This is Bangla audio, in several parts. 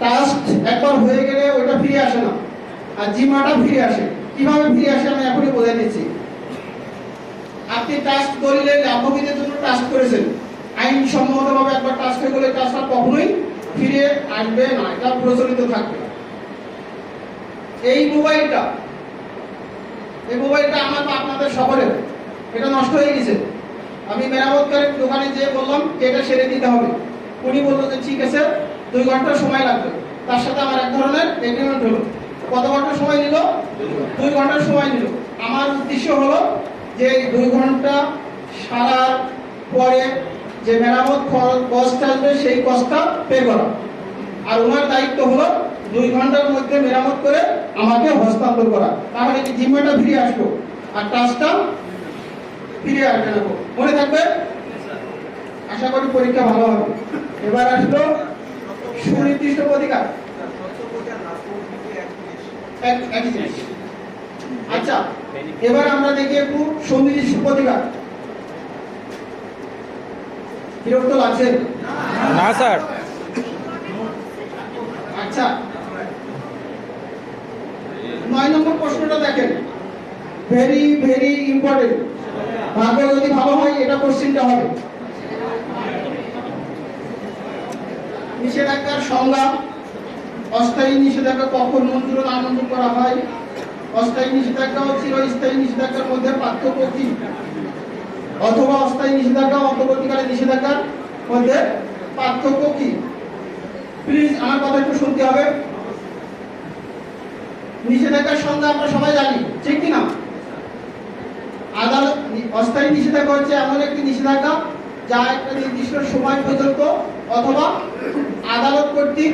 টাস্ক একবার হয়ে গেলে ওটা ফিরে আসে না। আর জিমাটা ফিরে আসে। কীভাবে ফিরে আসে আমি এখনই বোঝাই দিচ্ছি। আপনি টাস্ক দলিলে লাভবিদের জন্য টাস্ক করেছেন। আইন সম্মতভাবে একবার টাস্ক হয়ে গেলে টাস্কটা কখনোই ফিরে আসবে না। এটা প্রচলিত থাকবে। এই মোবাইলটা এই মোবাইলটা আমার বা আপনাদের সকলের। এটা নষ্ট হয়ে গেছে। আমি মেরামতকারের দোকানে যেয়ে বললাম, এটা সেরে দিতে হবে। উনি বলল যে, ঠিক আছে, দুই ঘণ্টা সময় লাগবে। তার সাথে আমার এক ধরনের এগ্রিমেন্ট হলো। কত ঘণ্টা সময় নিল? দুই ঘণ্টা সময় নিল। আমার উদ্দেশ্য হলো যে দুই ঘণ্টা সারার পরে যে মেরামত কষ্ট আসবে, সেই কষ্টটা পে করা। আর ওনার দায়িত্ব হলো দুই ঘণ্টার মধ্যে মেরামত করে আমাকে হস্তান্তর করা। তাহলে কি, জিম্মাটা ফিরে আসব আর টাস্কটা ফিরে আসবে না। মনে থাকবে? আশা করি পরীক্ষা ভালো হবে। এবার আসলো সুনির্দিষ্ট অধিকার আচ্ছা এবার আমরা দেখি একটু সুনির্দিষ্ট অধিকার বিরক্ত লাগছে? না স্যার। আচ্ছা। নয় নম্বর প্রশ্নটা দেখেন। ভেরি ভেরি ইম্পর্টেন্ট ভাগ্য যদি ভালো হয় এটা কোশ্চিনটা হবে। নিষেধাজ্ঞার সংজ্ঞা, অস্থায়ী নিষেধাজ্ঞা কখন মঞ্জুর ও নামঞ্জুর করা হয়? অস্থায়ী নিষেধাজ্ঞা ও চিরস্থায়ী নিষেধাজ্ঞার মধ্যে পার্থক্য কি? অথবা অস্থায়ী নিষেধাজ্ঞা অন্তর্বর্তীকালে নিষেধাজ্ঞার মধ্যে পার্থক্য কি? প্লিজ আমার কথা একটু শুনতে হবে। নিষেধাজ্ঞার সংজ্ঞা আমরা সবাই জানি, ঠিক কি না আদালত অস্থায়ী নিষেধাজ্ঞা হচ্ছে এমন একটি নিষেধাজ্ঞা যা একটা নির্দিষ্ট সময় পর্যন্ত অথবা আদালত কর্তৃক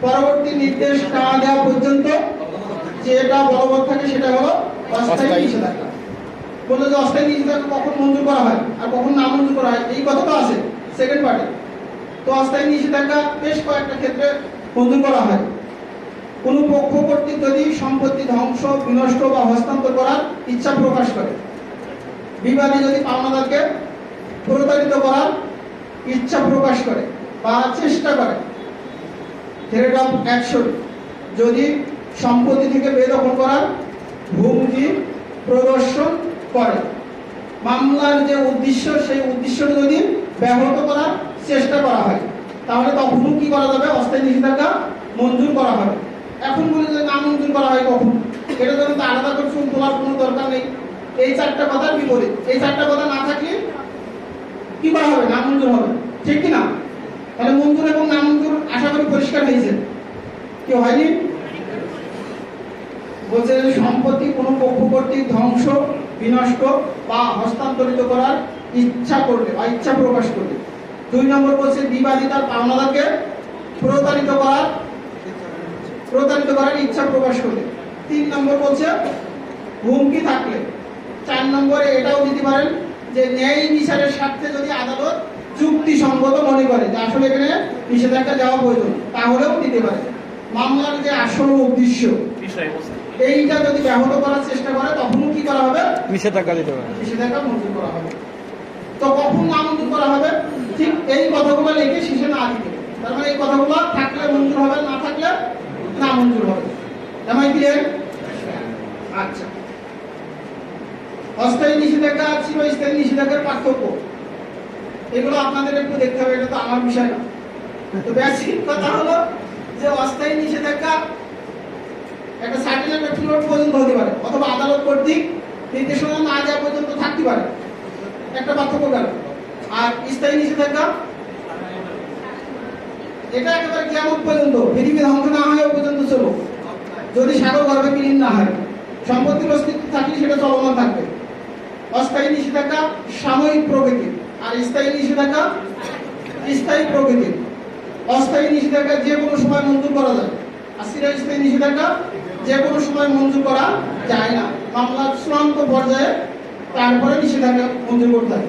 পরবর্তী নির্দেশ না দেওয়া পর্যন্ত যেটা বলবৎ থাকে সেটা হলো অস্থায়ী। নিষেধাজ্ঞা। বলল যে অস্থায়ী নিষেধাজ্ঞা কখন মঞ্জুর করা হয় আর কখন না মঞ্জুর করা হয় এই কথাটা আছে সেকেন্ড পার্টে তো অস্থায়ী নিষেধাজ্ঞা বেশ কয়েকটা ক্ষেত্রে মঞ্জুর করা হয়। কোন পক্ষ কর্তৃক যদি সম্পত্তি ধ্বংস বিনষ্ট বা হস্তান্তর করার ইচ্ছা প্রকাশ করে বিবাদী যদি পাওনাদারকে প্রতারিত করার ইচ্ছা প্রকাশ করে বা চেষ্টা করে। থ্রেট অফ অ্যাকশন যদি সম্পত্তি থেকে বেদখল করার হুমকি প্রদর্শন করে। মামলার যে উদ্দেশ্য, সেই উদ্দেশ্যটা যদি ব্যাহত করার চেষ্টা করা হয়, তাহলে তখনও কি করা যাবে? অস্থায়ী নিষেধাজ্ঞা মঞ্জুর করা হবে। এখন বলে যে না মঞ্জুর করা হয় কখন? এটা যেন তো আলাদা করে চুল তোলার কোনো দরকার নেই। এই চারটা কথার বিপরীত। এই চারটা কথা না থাকলে কি করা হবে? না মঞ্জুর হবে। ঠিক কি না? তাহলে মঞ্জুর এবং না মঞ্জুর আশা করি পরিষ্কার হয়েছে। কি হয়নি? বলছে যে সম্পত্তি কোনো পক্ষ কর্তৃক ধ্বংস, বিনষ্ট বা হস্তান্তরিত করার ইচ্ছা করলে বা ইচ্ছা প্রকাশ করলে। দুই নম্বর বলছে বিবাদী তার পাওনাদারকে প্রতারিত করার প্রতারিত করার ইচ্ছা প্রকাশ করলে। তিন নম্বর বলছে হুমকি থাকলে। চার নম্বরে এটাও দিতে পারেন যে ন্যায় বিচারের স্বার্থে যদি আদালত যুক্তিসঙ্গত মনে করে যে আসলে এখানে নিষেধাজ্ঞা দেওয়া প্রয়োজন তাহলেও দিতে পারে। মামলার যে আসল উদ্দেশ্য এইটা যদি ব্যাহত করার চেষ্টা করে তখনও কি করা হবে? নিষেধাজ্ঞা দিতে পারে নিষেধাজ্ঞা মঞ্জুর করা হবে। তো কখন না মঞ্জুর করা হবে? ঠিক এই কথাগুলো লিখে শেষে না দিতে তার মানে এই কথাগুলো থাকলে মঞ্জুর হবে না থাকলে না মঞ্জুর হবে। এম আই ক্লিয়ার আচ্ছা। অস্থায়ী নিষেধাজ্ঞা আর চিরস্থায়ী নিষেধাজ্ঞার পার্থক্য। এগুলো আপনাদের একটু দেখতে হবে, এটা তো আমার বিষয় না। তো বেসিক কথা হলো যে অস্থায়ী নিষেধাজ্ঞা একটা সার্টিফিকেট ফিলোট পর্যন্ত হতে পারে, অথবা আদালত কর্তৃক নির্দেশনা না যাওয়া পর্যন্ত থাকতে পারে। একটা পার্থক্য গেল। আর স্থায়ী নিষেধাজ্ঞা, এটা একেবারে কেমন পর্যন্ত, পৃথিবী ধ্বংস না হয় পর্যন্ত চলো যদি সাগর গর্ভে বিলীন না হয় সম্পত্তির অস্তিত্ব থাকলে সেটা চলমান থাকবে। অস্থায়ী নিষেধাজ্ঞা সাময়িক প্রকৃতির আর স্থায়ী নিষেধাজ্ঞা, স্থায়ী প্রকৃতির অস্থায়ী নিষেধাজ্ঞা যে কোনো সময় মঞ্জুর করা যায়। আর চিরস্থায়ী নিষেধাজ্ঞা যে কোনো সময় মঞ্জুর করা যায় না। মামলার চূড়ান্ত পর্যায়ে তারপরে নিষেধাজ্ঞা মঞ্জুর করতে হয়।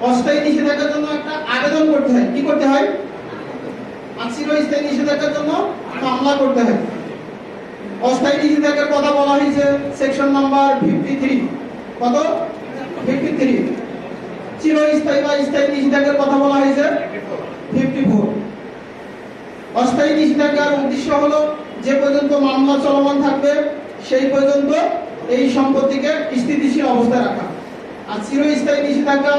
অস্থায়ী নিষেধাজ্ঞার জন্য একটা আবেদন করতে হয়। কি করতে হয়? আর চিরস্থায়ী নিষেধাজ্ঞার জন্য মামলা করতে হয়। অস্থায়ী নিষেধাজ্ঞার কথা বলা হয়েছে, সেকশন নাম্বার ফিফটি থ্রি কত? চিরস্থায়ী বা স্থায়ী নিষেধাজ্ঞার কথা বলা হয়েছে। Fifty four. অস্থায়ী নিষেধাজ্ঞার উদ্দেশ্য হলো, যে পর্যন্ত মামলা চলমান থাকবে, সেই পর্যন্ত এই সম্পত্তিকে স্থিতিশীল অবস্থায় রাখা। আর চিরস্থায়ী নিষেধাজ্ঞা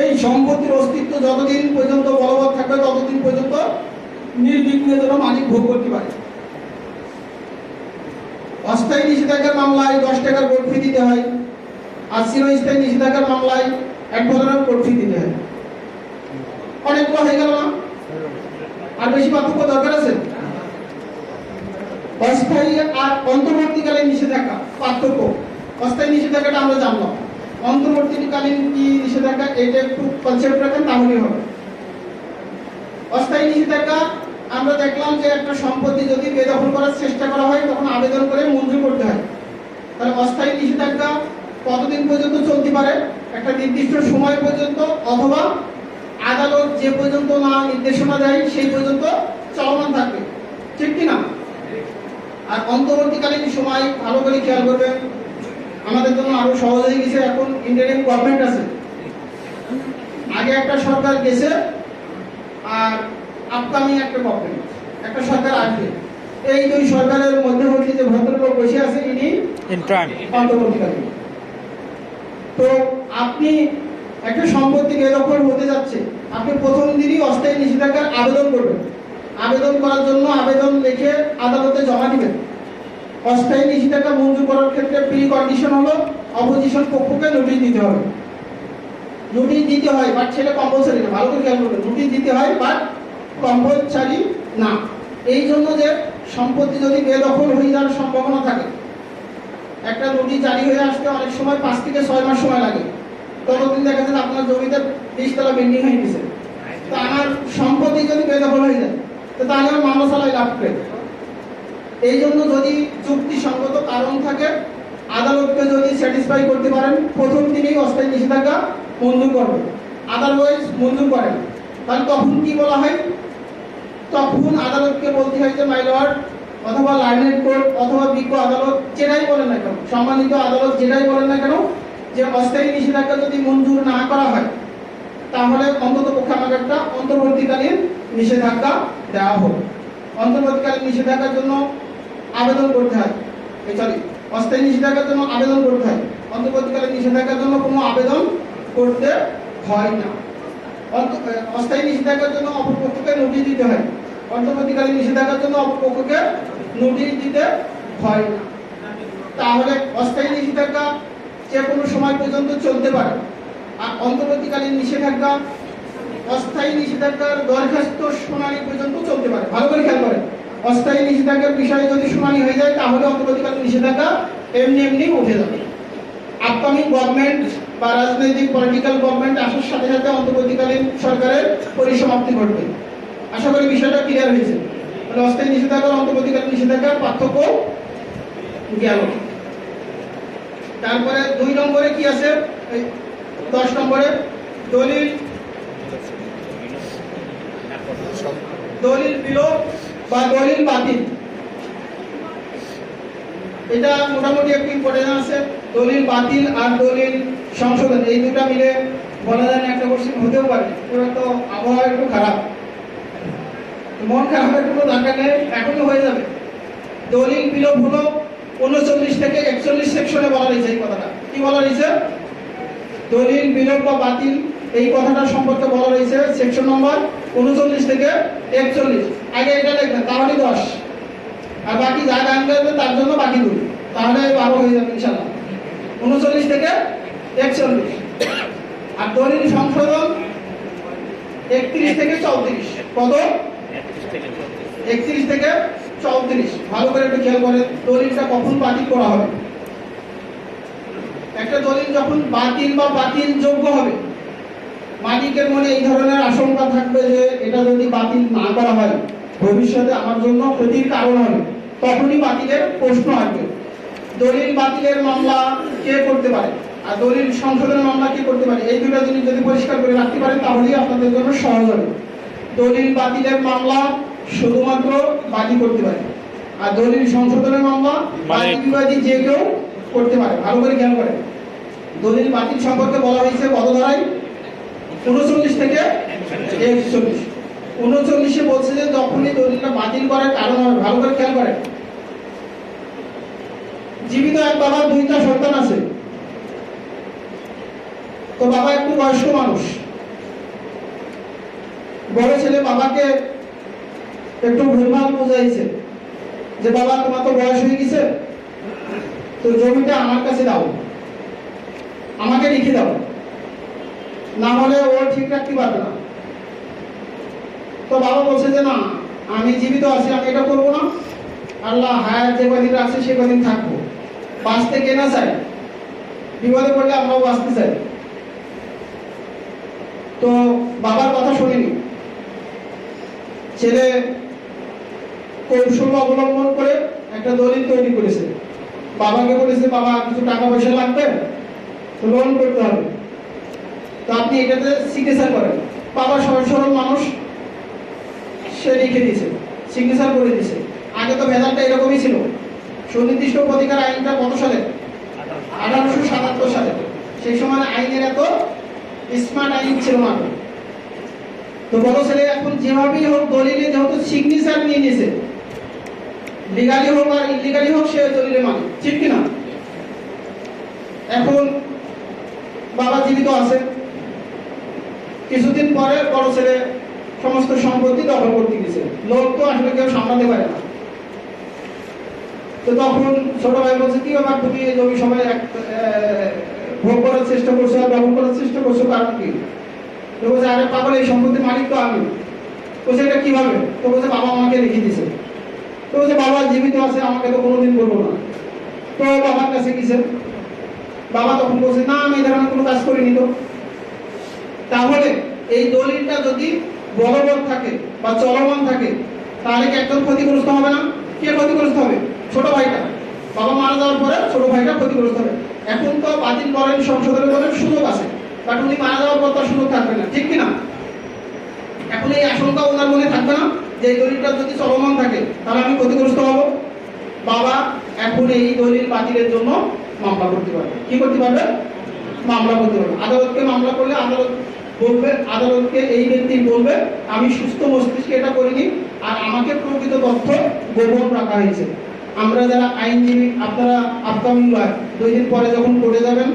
এই সম্পত্তির অস্তিত্ব যতদিন পর্যন্ত বলবৎ থাকবে, ততদিন পর্যন্ত নির্বিঘ্নে যেন মালিক ভোগ করতে পারে। অস্থায়ী নিষেধাজ্ঞার মামলায় দশ টাকার কোর্ট ফি দিতে হয়। আর চিরস্থায়ী নিষেধাজ্ঞার মামলায় এক বছরের কোর্ট ফি দিতে হয় অনেকগুলো হয়ে গেল না? আর বেশি পার্থক্য দরকার আছে? অস্থায়ী আর অন্তর্বর্তীকালীন নিষেধাজ্ঞা, পার্থক্য। অস্থায়ী নিষেধাজ্ঞাটা আমরা জানলাম অন্তর্বর্তীকালীন কি নিষেধাজ্ঞা এটা একটু কনসেপ্ট রাখেন, তাহলেই হবে। অস্থায়ী নিষেধাজ্ঞা, আমরা দেখলাম যে একটা সম্পত্তি যদি বেদখল করার চেষ্টা করা হয়, তখন আবেদন করে মঞ্জুর করতে হয়। তাহলে অস্থায়ী নিষেধাজ্ঞা কতদিন পর্যন্ত চলতে পারে? একটা নির্দিষ্ট সময় পর্যন্ত অথবা আদালত যে পর্যন্ত না নির্দেশনা দেয় সেই পর্যন্ত চলমান থাকবে। ঠিক কি না আর অন্তর্বর্তীকালীন সময় ভালো করে খেয়াল করবেন। আমাদের জন্য আরও সহজ হয়ে গেছে এখন ইন্ডিয়ান গভর্নমেন্ট আছে। আগে একটা সরকার গেছে আর আপকামিং একটা গভর্নমেন্ট একটা সরকার আসবে। এই দুই সরকারের মধ্যবর্তী যে ভদ্রলোক বসে আছে ইন অন্তর্বর্তীকালীন। তো আপনি একটা সম্পত্তি বেদখল হতে যাচ্ছে, আপনি প্রথম দিনই অস্থায়ী নিষেধাজ্ঞার আবেদন করবেন। আবেদন করার জন্য আবেদন লিখে আদালতে জমা দিবেন। অস্থায়ী নিষেধাজ্ঞা মঞ্জুর করার ক্ষেত্রে প্রি কন্ডিশন হলো অপোজিশন পক্ষকে নোটিশ দিতে হবে। নোটিশ দিতে হয় বাট সেটা কম্পালসারি না, ভালো করে খেয়াল করবেন নোটিশ দিতে হয় বাট কম্পালসারি না। এই জন্য যে সম্পত্তি যদি বেদখল হয়ে যাওয়ার সম্ভাবনা থাকে একটা নোটিশ জারি হয়ে আসতে অনেক সময় পাঁচ থেকে ছয় মাস সময় লাগে। ততদিন দেখা যাচ্ছে আপনার জমিতে বিশতলা বিল্ডিং হয়ে গেছে। তো আমার সম্পত্তি যদি বেদখল হয়ে যায়, তো তাহলে আমার মামলা লাভ করে এই জন্য যদি যুক্তিসঙ্গত কারণ থাকে, আদালতকে যদি স্যাটিসফাই করতে পারেন, প্রথম দিনেই অস্থায়ী নিষেধাজ্ঞা মঞ্জুর করবেন আদারওয়াইজ মঞ্জুর করেন। তাহলে তখন কি বলা হয়? তখন আদালতকে বলতে হয় যে মাই লর্ড অথবা লাইনের কোর্ট অথবা বিজ্ঞ আদালত, যেটাই বলেন না কেন, সম্মানিত আদালত যেটাই বলেন না কেন, যে অস্থায়ী নিষেধাজ্ঞা যদি মঞ্জুর না করা হয়, তাহলে অন্তত পক্ষে আমাকে একটা অন্তর্বর্তীকালীন নিষেধাজ্ঞা দেওয়া হোক। অন্তর্বর্তীকালীন নিষেধাজ্ঞার জন্য আবেদন করতে হয়। এই সরি অস্থায়ী নিষেধাজ্ঞার জন্য আবেদন করতে হয়। অন্তর্বর্তীকালীন নিষেধাজ্ঞার জন্য কোনো আবেদন করতে হয় না। অস্থায়ী নিষেধাজ্ঞার জন্য অপরপক্ষকে নোটিশ দিতে হয়। অন্তর্বর্তীকালীন নিষেধাজ্ঞার জন্য অপরপক্ষকে নোটিশ দিতে হয় না। তাহলে অস্থায়ী নিষেধাজ্ঞা যে কোনো সময় পর্যন্ত চলতে পারে। আর অন্তর্বর্তীকালীন নিষেধাজ্ঞা, অস্থায়ী নিষেধাজ্ঞার দরখাস্ত শুনানি পর্যন্ত চলতে পারে। ভালো করে খেয়াল করেন। অস্থায়ী নিষেধাজ্ঞার বিষয়ে যদি শুনানি হয়ে যায়, তাহলে অন্তর্বর্তীকালীন নিষেধাজ্ঞা এমনি এমনি উঠে যাবে। আপকামিং গভর্নমেন্ট বা রাজনৈতিক পলিটিক্যাল গভর্নমেন্ট আসার সাথে সাথে অন্তর্বর্তীকালীন সরকারের পরিসমাপ্তি ঘটবে। আশা করি বিষয়টা ক্লিয়ার হয়েছে। মানে অস্থায়ী নিষেধাজ্ঞা ও অন্তর্বর্তীকালীন নিষেধাজ্ঞার পার্থক্য গেল তারপরে দুই নম্বরে কি আছে? দশ নম্বরে দলিল দলিল বিলোপ বা দলিল বাতিল। এটা মোটামুটি একটু ইম্পর্টেন্ট আছে। দলিল বাতিল আর দলিল সংশোধন, এই দুটা মিলে বলা যায় না একটা কোশ্চেন হতেও পারে। এবার তো আবহাওয়া একটু খারাপ। মন খারাপের কোনো দরকার নেই, এখনই হয়ে যাবে। দলিল বিলোপ হলো উনচল্লিশ থেকে একচল্লিশ সেকশনে বলা রয়েছে এই কথাটা। কি বলা রয়েছে দলিল বিলোপ বা বাতিল, এই কথাটা সম্পর্কে বলা রয়েছে সেকশন নম্বর উনচল্লিশ থেকে একচল্লিশ। আগে এটা লিখবেন তাহলে দশ। আর বাকি যা গান গাইবে তার জন্য বাকি দুই। তাহলে বারো হয়ে যাবে ইনশাল্লাহ। উনচল্লিশ থেকে একচল্লিশ। আর দলিল সংশোধন একত্রিশ থেকে চৌত্রিশ। কত? একত্রিশ থেকে চৌত্রিশ। ভালো করে একটু খেয়াল করেন দলিলটা কখন বাতিল করা হবে? একটা দলিল যখন বাতিল বা বাতিল যোগ্য হবে, মালিকের মনে এই ধরনের আশঙ্কা থাকবে যে এটা যদি বাতিল না করা হয়, ভবিষ্যতে আমার জন্য ক্ষতির কারণ হবে। তখনই বাতিলের প্রশ্ন আসবে। দলিল বাতিলের মামলা কে করতে পারে? আর দলিল সংশোধনের মামলা কে করতে পারে? এই দুটো জিনিস যদি পরিষ্কার করে রাখতে পারেন, তাহলেই আপনাদের জন্য সহজ হবে। দলিল বাতিলের মামলা শুধুমাত্র বাদী করতে পারে। আর দলিল সংশোধনের মামলা বাদী যে কেউ করতে পারে ভালো করে খেয়াল করেন। দলিল বাতিল সম্পর্কে বলা হয়েছে কত ধারায় উনচল্লিশ থেকে একচল্লিশ। উনচল্লিশে বলছে যে যখনই দলিলটা বাতিল করার কারণ হবে ভালো করে খেয়াল করেন। জীবিত এক বাবার দুইটা সন্তান আছে। তো বাবা একটু বয়স্ক মানুষ। বড় ছেলে বাবাকে একটু ভুলভাল বোঝাইছে যে, বাবা, তোমার তো বয়স হয়ে গেছে। তো জমিটা আমার কাছে দাও। আমাকে লিখে দাও। না হলে ও ঠিক রাখতে পারবে না। তো বাবা বলছে যে, না, আমি জীবিত আছি, আমি এটা করব না। আল্লাহ হায়াত যে কদিন আছে, সে কদিন থাকব। বাঁচতে কে না চাই বিপদে পড়লে আমরাও বাঁচতে চাই। তো বাবার কথা শুনিনি। ছেলে কৌশল অবলম্বন করে একটা দলিল তৈরি করেছে। বাবাকে বলেছে, বাবা, কিছু টাকা পয়সা লাগবে? লোন করতে হবে। তো আপনি এটাতে সিগনেচার করেন। বাবা সরল সরল মানুষ, সে লিখে দিয়েছে সিগনেচার করে দিয়েছে। আগে তো ভেজালটা এরকমই ছিল। সুনির্দিষ্ট অধিকার আইনটা কত সালে? আঠারোশো সাতাত্তর সালে। সেই সময় আইনের এত স্মার্ট আইন ছিল না। তো বড় ছেলে এখন যেভাবেই হোক দলিলে যেহেতু সিগনেচার নিয়ে নিয়েছে লিগালি হোক আর ইলিগালি হোক সে দলিলে মানে ঠিক কিনা? এখন বাবা জীবিত আছে কিছুদিন পরে বড় ছেলে সমস্ত সম্পত্তি দখল করতে গেছে। লোক তো আসলে কেউ সামলাতে পারে না। তো তখন ছোট ভাই বলছে কি ব্যাপার? তুমি জমি আহ, ভোগ করার চেষ্টা করছ আর দখল করার চেষ্টা করছ কারণ কি? তো বলছে আরে পাগল এই সম্পত্তির মালিক তো আমি। বলছে এটা কীভাবে? তো বলছে বাবা আমাকে লিখে দিছে তো বলছে বাবা জীবিত আছে, আমাকে তো কোনোদিন বলব না। তো বাবার কাছে গেছে বাবা তখন বলছে, না, আমি এই ধরনের কোনো কাজ করিনি তো। তাহলে এই দলিলটা যদি বলবৎ থাকে বা চলমান থাকে, তাহলে কি একদম ক্ষতিগ্রস্ত হবে না? কে ক্ষতিগ্রস্ত হবে? ছোট ভাইটা। বাবা মারা যাওয়ার পরে ছোট ভাইটা ক্ষতিগ্রস্ত হবে। এখন তো বাতিল করেন সংশোধনের করেন, সুযোগ আছে। বাট উনি মারা যাওয়ার পর তার সুযোগ থাকবে না। ঠিক কিনা? এখন এই আশঙ্কা ওনার মনে থাকবে না? যে দলিলটা যদি চলমান থাকে, তাহলে আমি ক্ষতিগ্রস্ত হব। বাবা এখন এই দলিল বাতিলের জন্য মামলা করতে পারবে। কি করতে পারবে? মামলা করতে পারবে। আদালতকে মামলা করলে আদালত বলবে, আদালতকে এই ব্যক্তি বলবে, আমি সুস্থ মস্তিষ্কে এটা করিনি, আর আমাকে প্রকৃত তথ্য গোপন রাখা হয়েছে। আমরা যারা আইনজীবী, আপনারা আপকামিং লয়ার দুই দিন পরে যখন কোর্টে যাবেন,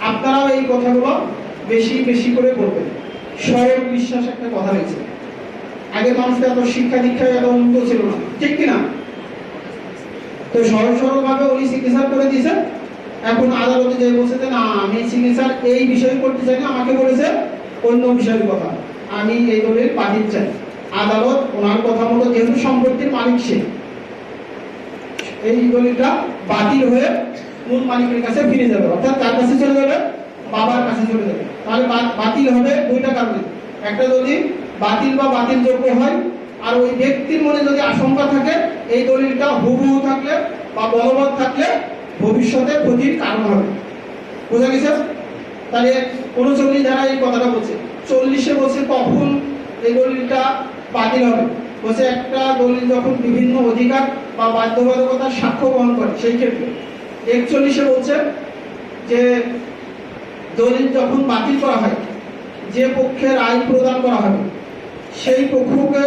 আপনারাও এই কথাগুলো বেশি বেশি করে বলবেন। স্বয়ং বিশ্বাস একটা কথা রয়েছে। আগে মানুষটা এত শিক্ষা দীক্ষা এত উন্নত ছিল না, ঠিক কিনা? তো সরল সরল ভাবে উনি সিগনেচার করে দিয়েছেন। এখন আদালতে যে বলছে যে, না, আমি সিগনেচার এই বিষয়ে করতে চাই না, আমাকে বলেছে অন্য বিষয়ের কথা। আমি এই দলিল বাতিল চাই। আদালত ওনার কথা মতো যেহেতু সম্পত্তির মালিক সে, এই দলিলটা বাতিল হয়ে মূল মালিকের কাছে ফিরে যাবে। অর্থাৎ তার কাছে চলে যাবে, বাবার কাছে চলে যাবে। তাহলে বাতিল হবে দুইটা কারণে। একটা যদি বাতিল বা বাতিল যোগ্য হয়। আর ওই ব্যক্তির মনে যদি আশঙ্কা থাকে, এই দলিলটা হুবহু থাকলে বা বলবৎ থাকলে ভবিষ্যতে ক্ষতির কারণ হবে। বোঝা গেছে? তাহলে উনচল্লিশ ধারা এই কথাটা বলছে। চল্লিশে বলছে কখন এই দলিলটা বাতিল হবে? বলছে একটা দলিল যখন বিভিন্ন অধিকার বা বাধ্যবাধকতার সাক্ষ্য বহন করে, সেই ক্ষেত্রে। একচল্লিশে বলছে যে দলিল যখন বাতিল করা হয়, যে পক্ষের আইন প্রদান করা হবে সেই পক্ষকে,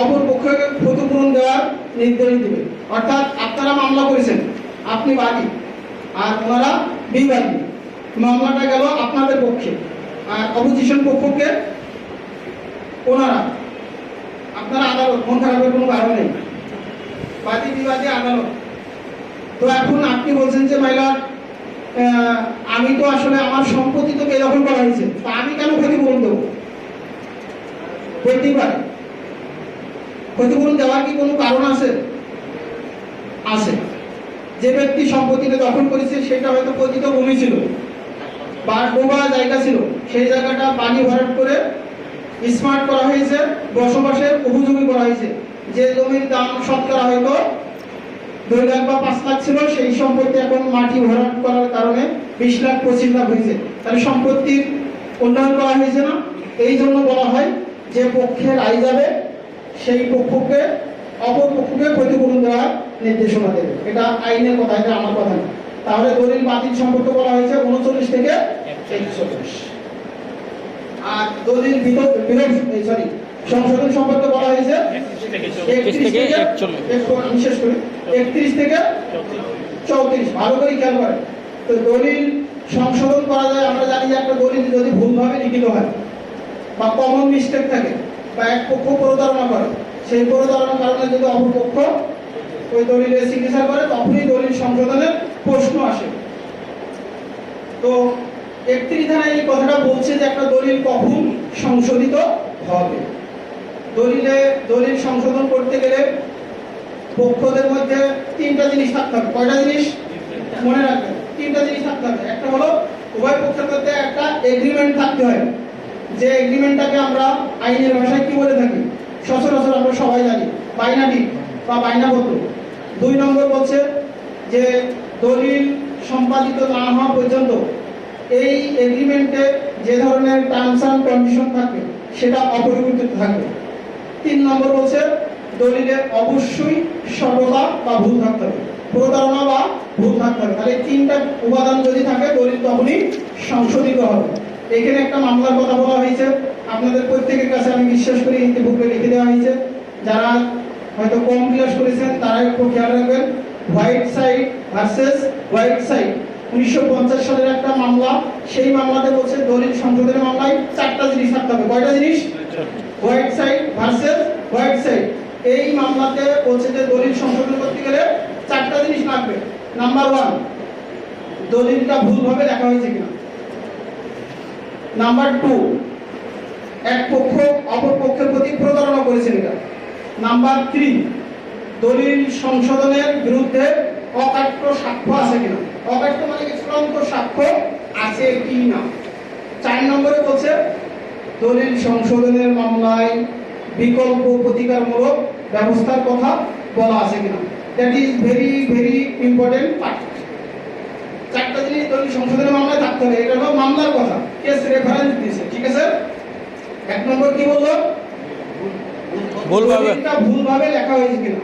অপর পক্ষকে ক্ষতিপূরণ দেওয়ার নির্দেশ দেবে। অর্থাৎ আপনারা মামলা করেছেন, আপনি বাদী, আর ওনারা বিবাদী। মামলাটা গেল আপনাদের পক্ষে, আর অপোজিশন পক্ষকে ওনারা। আপনারা আদালত, মন খারাপের কোনো কারণ নেই। বাদী, বিবাদী, আদালত। তো এখন আপনি বলছেন যে, মাইলার আমি তো আসলে আমার সম্পত্তি তো বেদখল করা হয়েছে, তা আমি কেন ক্ষতিপূরণ দেবো? বলতেই পারে। ক্ষতিপূরণ দেওয়ার কি কোনো কারণ আছে? আছে। যে ব্যক্তি সম্পত্তিটা দখল করেছে, সেটা হয়তো পতিত ভূমি ছিল বা ডোবা জায়গা ছিল। সেই জায়গাটা পানি ভরাট করে স্মার্ট করা হয়েছে বসবাসের উপযোগী করা হয়েছে। যে জমির দাম শতকরা হয়তো দুই লাখ বা পাঁচ লাখ ছিল, সেই সম্পত্তি এখন মাটি ভরাট করার কারণে বিশ লাখ, পঁচিশ লাখ হয়েছে। তাহলে সম্পত্তির উন্নয়ন করা হয়েছে না? এই জন্য বলা হয় যে পক্ষের আয় যাবে সেই পক্ষকে অপর পক্ষকে ক্ষতিপূরণ দেওয়ার নির্দেশনা দেবে। এটা আইনের কথা এটা আমার কথা না। তাহলে দলিল বাতিল সম্পর্কে বলা হয়েছে উনচল্লিশ থেকে একচল্লিশ। আর দলিল বিরোধ সরি সংশোধন সম্পর্কে বলা হয়েছে একত্রিশ থেকে থেকে 41 একটু আমি শেষ করি। একত্রিশ থেকে চৌত্রিশ। ভালো করে খেয়াল করেন। তো দলিল সংশোধন করা যায় আমরা জানি যে একটা দলিল যদি ভুলভাবে লিখিত হয় বা কমন মিস্টেক থাকে, বা এক পক্ষ প্রতারণা করে, সেই প্রতারণার কারণে যদি অপর পক্ষ ওই দলিলে সিগনেচার করে, তখনই দলিল সংশোধনের প্রশ্ন আসে। তো একত্রিশ ধারায় এই কথাটা বলছে যে একটা দলিল কখন সংশোধিত হবে। দলিলে, দলিল সংশোধন করতে গেলে পক্ষদের মধ্যে তিনটা জিনিস থাকতে হবে। কয়টা জিনিস? মনে রাখবেন, তিনটা জিনিস থাকতে হবে। একটা হলো উভয় পক্ষের মধ্যে একটা এগ্রিমেন্ট থাকতে হয়। যে এগ্রিমেন্টটাকে আমরা আইনের ভাষায় কি বলে থাকি? সচরাচর আমরা সবাই জানি বাইনা বাইনাটি বা বাইনাপত্র দুই নম্বর বলছে যে দলিল সম্পাদিত না হওয়া পর্যন্ত এই এগ্রিমেন্টে যে ধরনের টার্মস অ্যান্ড কন্ডিশন থাকবে সেটা অপরিবর্তিত থাকবে তিন নম্বর বলছে দলিলে অবশ্যই সততা বা ভুল থাকতে হবে। প্রতারণা বা ভুল থাকতে হবে। তাহলে তিনটা উপাদান যদি থাকে, দলিল তখনই সংশোধিত হবে। এখানে একটা মামলার কথা বলা হয়েছে। আপনাদের প্রত্যেকের কাছে আমি বিশ্বাস করি ইতিপূর্বে লিখে দেওয়া হয়েছে। যারা হয়তো কম ক্লাস করেছেন তারা একটু খেয়াল রাখবেন। White side versus white side উনিশশো পঞ্চাশ সালের একটা মামলা, সেই মামলাতে বলছে দলিল সংশোধনের মামলায় চারটা জিনিস থাকতে হবে। কয়টা জিনিস? White side versus white side এই মামলাতে বলছে যে দলিল সংশোধন করতে গেলে চারটা জিনিস লাগবে। নাম্বার ওয়ান দলিলটা ভুলভাবে লেখা হয়েছে কিনা। নাম্বার টু, এক পক্ষ অপর পক্ষের প্রতি প্রতারণা করেছেন এটা। নাম্বার থ্রি, দলিল সংশোধনের বিরুদ্ধে অকাট্য সাক্ষ্য আছে কিনা? অকাট্য মানে চূড়ান্ত সাক্ষ্য আছে কি না চার নম্বরে বলছে, দলিল সংশোধনের মামলায় বিকল্প প্রতিকারমূলক ব্যবস্থার কথা বলা আছে কিনা? That is very very important part চারটা জিনিস দলিল সংশোধনের মামলায় থাকতে হবে এটা হলো মামলার কথা। কেস রেফারেন্স দিয়েছে ঠিক আছে? এক নম্বর কি বলল? ভুলভাবে। ভুলভাবে লেখা হয়েছে কিনা।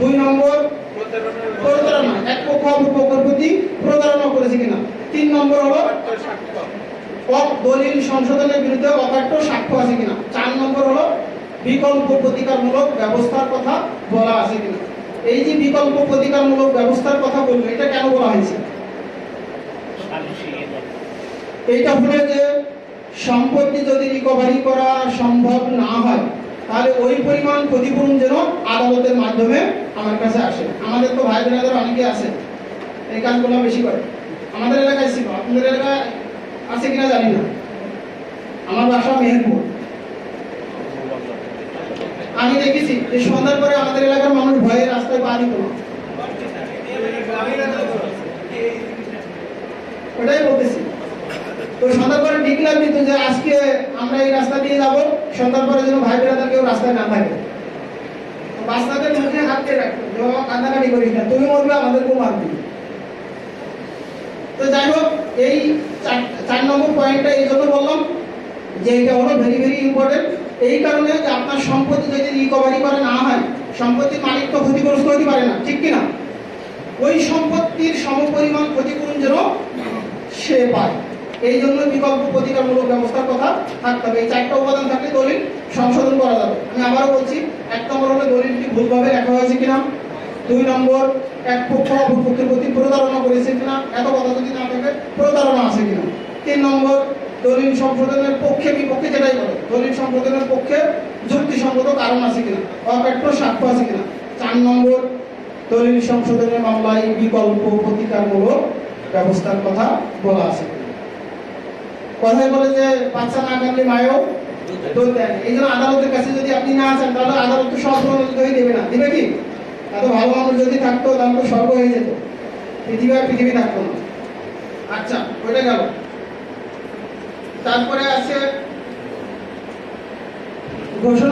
দুই নম্বর প্রতারণা এক পক্ষ অপর পক্ষের প্রতি প্রতারণা করেছে কিনা। তিন নম্বর হলো দলিল সংশোধনের বিরুদ্ধে অকাট্য সাক্ষ্য আছে কিনা। চার নম্বর হলো বিকল্প প্রতিকারমূলক ব্যবস্থার কথা বলা আছে কিনা। এই যে বিকল্প প্রতিকারমূলক ব্যবস্থার কথা বলব এটা কেন বলা হয়েছে? এইটা হলো যে সম্পত্তি যদি রিকভারি করা সম্ভব না হয়, তাহলে ওই পরিমাণ ক্ষতিপূরণ যেন আদালতের মাধ্যমে আমার কাছে আসে। আমাদের তো ভাই বোনেদের অনেকে আছে, এই কাজগুলো বেশি করে। আমাদের এলাকায় ছিল, আপনাদের এলাকায় আছে কিনা জানি না। আমার বাসা মেহেরপুর। আমি দেখেছি যে সন্ধ্যার পরে আমাদের এলাকার মানুষ ভয়ে রাস্তায় পা দিত না। ওটাই বলতেছি। তো সন্ধ্যার পরে ডিক্লার দিত যে আজকে আমরা এই রাস্তা দিয়ে যাব, সন্ধ্যার পরে যেন ভাই বোনেরা কেউ রাস্তায় না থাকে। বাচ্চাদের মুখে হাত দিয়ে রাখতো কান্নাকাটি করিস না, তুমি মরবে আমাদেরকেও মারবি। তো যাই হোক, এই চার নম্বর পয়েন্টটা এই জন্য বললাম যে এটা হলো ভেরি ভেরি ইম্পর্টেন্ট এই কারণে যে আপনার সম্পত্তি যদি রিকভারি করা না হয়, সম্পত্তির মালিক তো ক্ষতিগ্রস্ত হতে পারে না, ঠিক কিনা? ওই সম্পত্তির সমপরিমাণ ক্ষতিপূরণ যেন সে পায়। এই জন্য বিকল্প প্রতিকারমূলক ব্যবস্থার কথা থাকতে হবে। এই চারটা উপাদান থাকলে দলিল সংশোধন করা যাবে। আমি আবারও বলছি, এক নম্বর হলো দলিলটি ভুলভাবে লেখা হয়েছে কিনা। দুই নম্বর, এক পক্ষ অপর পক্ষের প্রতি প্রতারণা করেছে কিনা। এত কথা যদি না থাকে, প্রতারণা আছে কিনা। তিন নম্বর, দলিল সংশোধনের পক্ষে বিপক্ষে যেটাই বলে, দলিল সংশোধনের পক্ষে যুক্তিসঙ্গত কারণ আছে কিনা, অপেক্ষ সাক্ষ্য আছে কিনা। চার নম্বর, দলিল সংশোধনের মামলায় বিকল্প প্রতিকারমূলক ব্যবস্থার কথা বলা আছে। কথায় বলে যে বাচ্চা না কাটলে মায়েও এই জন্য আদালতের কাছে যদি আপনি না তাহলে আদালত তো সব দেবে না। দিবে কি? এত ভালো মানুষ যদি থাকতো, তাহলে তো স্বর্গ হয়ে যেত। পৃথিবী আর পৃথিবী থাকতো না। আচ্ছা ওইটা গেল। তারপরে আছে ঘোষণা